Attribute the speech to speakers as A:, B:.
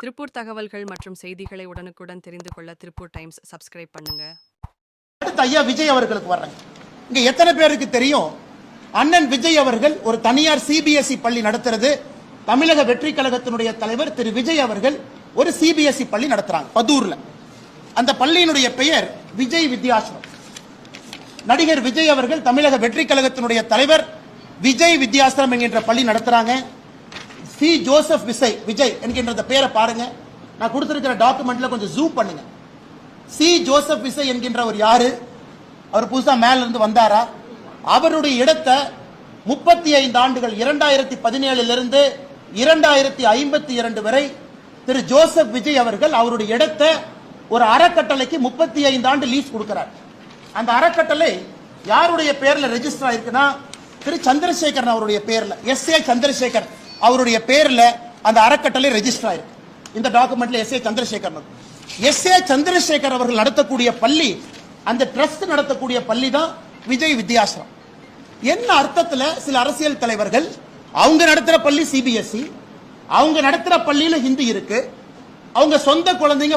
A: திருப்பூர் தகவல்கள் மற்றும் செய்திகளை உடனுக்குடன் தெரிந்து கொள்ள திருப்பூர் டைம்ஸ் சப்ஸ்கிரைப் பண்ணுங்க.
B: அடுத்து ஐயா விஜய் அவர்களுக்கு வர்றாங்க இங்க எத்தனை பேருக்கு தெரியும்? அண்ணன் விஜய் அவர்கள் ஒரு தனியார் சிபிஎஸ்இ பள்ளி நடத்துறது. தமிழக வெற்றி கழகத்தினுடைய தலைவர் திரு விஜய் அவர்கள் ஒரு சிபிஎஸ்இ பள்ளி நடத்துறாங்க பதூர்ல. அந்த பள்ளியினுடைய பெயர் விஜய் வித்யாசிரம் நடிகர் விஜய் அவர்கள் தமிழக வெற்றி கழகத்தினுடைய தலைவர் விஜய் வித்யாசிரம் என்கின்ற பள்ளி நடத்துறாங்க. சி ஜோசப் விசை விஜய் என்கின்ற பேரை பாருங்க. நான் கொடுத்திருக்கிற டாக்குமெண்ட்ல கொஞ்சம் ஜூம் பண்ணுங்க. சி ஜோசப் விசை என்கின்றவர் யாரு? அவர் புதுசா மேல இருந்து வந்தாரா? அவருடைய இடத்தை முப்பத்தி ஐந்து ஆண்டுகள் இரண்டாயிரத்தி பதினேழுல இருந்து இரண்டாயிரத்தி ஐம்பத்தி இரண்டு வரை திரு. ஜோசப் விஜய் அவர்கள் அவருடைய இடத்தை ஒரு அறக்கட்டளைக்கு முப்பத்தி ஐந்து ஆண்டு லீஸ் கொடுக்கிறார். அந்த அறக்கட்டளை யாருடைய பேர்ல ரெஜிஸ்டர் ஆயிருக்குன்னா திரு. சந்திரசேகரன் அவருடைய பேர்ல எஸ் ஏ சந்திரசேகர் அவருடைய பேர்ல அந்த அறக்கட்டளை ரெஜிஸ்டர் ஆயிருக்கு. இந்த டாக்குமெண்ட்ல S A Chandrasekar S A Chandrasekar அவர்கள் நடத்தக்கூடிய பள்ளி அந்த ட்ரஸ்ட் நடத்தக்கூடிய பள்ளி தான் விஜய் வித்யாசிரம். என்ன அர்த்தத்துல சில அரசியல் தலைவர்கள் அவங்க நடத்துற பள்ளி சிபிஎஸ்இ அவங்க நடத்துற பள்ளியில ஹிந்தி இருக்கு அவங்க சொந்த குழந்தைங்க